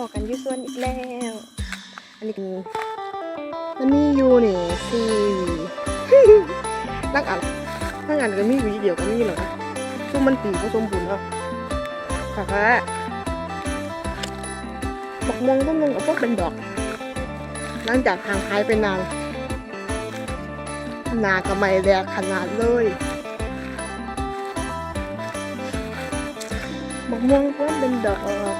อกันยุ่ส่วนอีกแล้ว อันนี้คือมันมีอยู่นี่สี่หวีตั้งอันตั้งอันก็มีวีเดียวก็มีเหรอคะซึ่งมันปีผสมบุญแล้วค่ะค่ะบักม่วงต้นหนึงก็พวกเป็นดอก หลังจากห่างหายไปนานนาก็ไม่แดกขนาดเลยบักม่วงก็เป็นดอก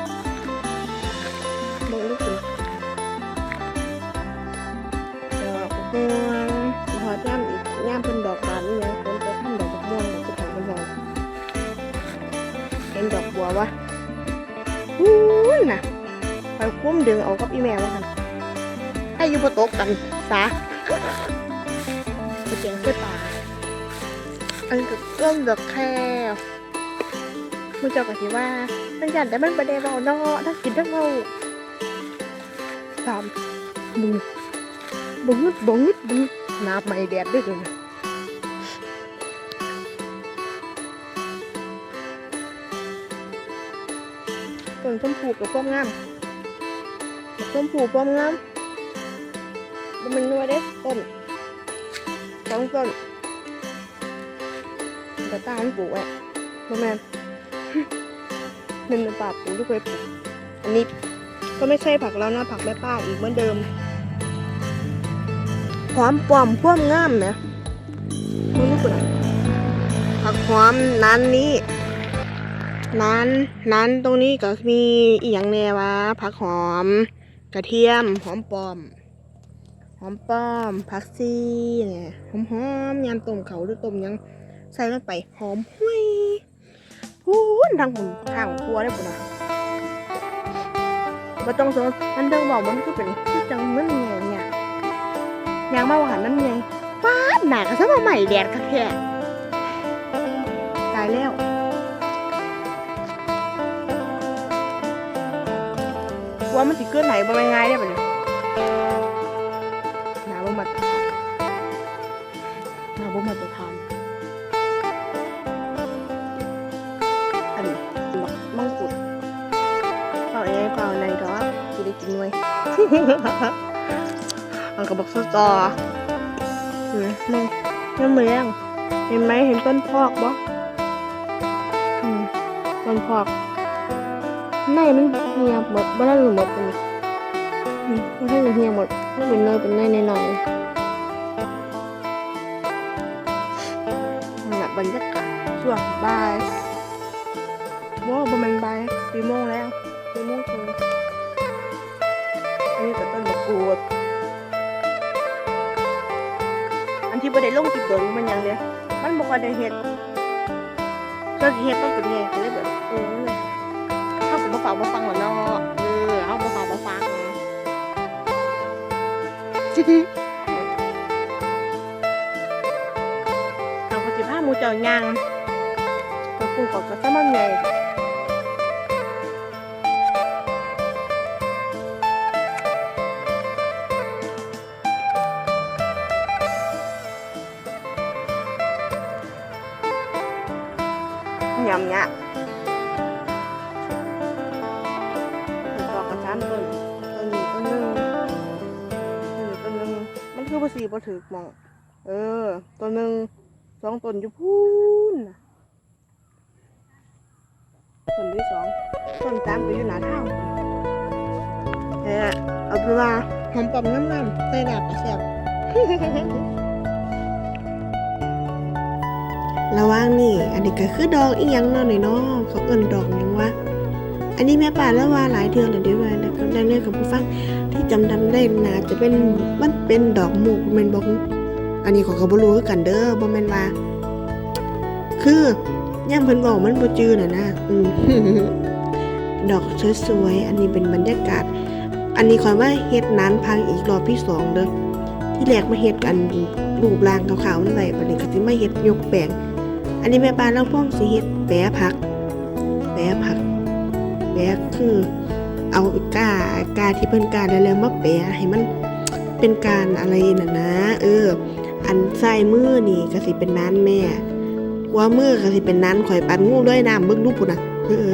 ม่วงพอย่ำอีกย่ำเป็นดอกบานนี่ยังคนจะทำดอกบักม่วงจะทำเป็นดอกเป็นดอกบัววะอู้น่ะไปคุ้มดึงเอากับอีแม่แล้วกันให้อยู่บนโต๊ะกันซะไปเจียงเสื้อป่าอันก็เริ่มดอกแค่มึงเจ้าก็คิดว่าตั้งยันแต่มันประเดี๋ยวเนาะทั้งกินทั้งเมาตามมึง บึงดบึงดบึงน้ำไม่แดดด้วยเลยต้นชมพูกับป้อมงามชมพูป้อมงามมันเป็นนัวเด้ต้นสองต้นกระต้านปลูกอะประมาณหนึ่งป่าปลูกที่เคยปลูกอันนี้ก็ไม่ใช่ผักแล้วนะผักแม่ป้าอีกเหมือนเดิม หอมปลอมพ่วมงามนะมึงรู้ปุ่นผักหอมนั้นนี้นั้นนั้นตรงนี้ก็มีอีกอย่างแน่วะผักหอม กระเทียมหอมปลอม หอมป้อมผักซีเนี่ยหอมหอมยำต้มเขาหรือต้มยังใส่ลงไปหอมหุยพูนทางผมข้างครัวได้ปุ่นนะมาต้องสงมันเดิงบอกมันคือเป็นคือจังมันไงเนี่ย ยางมาหวานนั่นไงป้าดหนากระซะมาใหม่แดดกระแทกตายแล้วว่ามันสิเกินไหนบ่ง่ายๆได้ปะเนี่ยหน้ำบ่มาตรฐานน้ำบ่มาตรฐานอันนี้บักมังคุดเปล่าเองเปล่าในดอกจะได้กินด้วย มันก็บอกสตอเห็นไหมน้ำเหมืองเห็นไหมเห็นต้นพอกบ่อืมต้นพอกในมันเหี่ยหมดบ่ได้หรือหมดเป็นอืมบ่ได้หรือเหี่ยหมดมันเป็นเนยเป็นเนยหน่อยนั่แหละบรรยากาศช่วงบ่ายว้าวประมาณบ่ายสี่โมงแล้วสี่โมงครึ่งอันนี้ก็ต้นมะกรูด นที่บ่ได้ลงจิบโดนมันหยังเด้มันบ่ค่อยได้เฮ็ดก็สิเฮ็ดต้องเป็นไงก็เลยแบบเออนั่นแหละเฮาก็บ่ฟังบ่ฟังหรอกเนาะเออเฮาบ่ฟังบ่ฟังเอาก็สิพาหมู่เจ้าย่างก็ปลูกก็ก็ซะมันใหญ่ ยำเนี่ยถึงดอกกระชานต้นต้นนี้ต้นหนึงต้นนี้ต้นหนึงมันคือภาษีบ่ถือมอง เออต้นหนึงสองต้นอยู่พูนต้นที่สองต้นสามก็อยู่หน้าทางเออเอาไปว่าหอมปอมน้ำน้ำใส่หลาบกระแซบ ระว่างนี่ อันนี้ก็คือดอกอีหยังเนาะนี่เนาะเขาเอิ้นดอกหยังวะอันนี้แม่ป่าแล้วว่าหลายเทื่อแล้วดี๋ยวว่าแล้วก็ได้เนื่องกับผู้ฟังที่จำดำได้นาจะเป็นมันเป็นดอกหมูกแม่นบ่ฮู้อันนี้ขอก็บ่รู้คือกันเด้อบ่แม่นว่า คือย่ำเพิ่นบอกมันบ่จื้อน่ะนะอืมดอกสวยๆอันนี้เป็นบรรยากาศ อันนี้ขอยว่าเฮ็ดนานพังอีกรอบที่สองเด้อที่แรกมาเฮ็ดกันรูปร่างขาวๆนั่นไว้บัดนี้ก็สิมาเฮ็ดยกแปลง อันนี้แม่ปานเราพ่อมสิเฮ็ดแปะผัก แปะผัก แปะคือเอาก้ากาที่เพิ่นกาได้แล้วมาแปะให้มันเป็นการอะไรน่ะนะ เออ อันใส่มือนี่ก็สิเป็นน้านแม่ ว่ามือก็สิเป็นน้านข่อยปันงูด้วยน้ำเบิ่งรูปปุ่นอะ เออ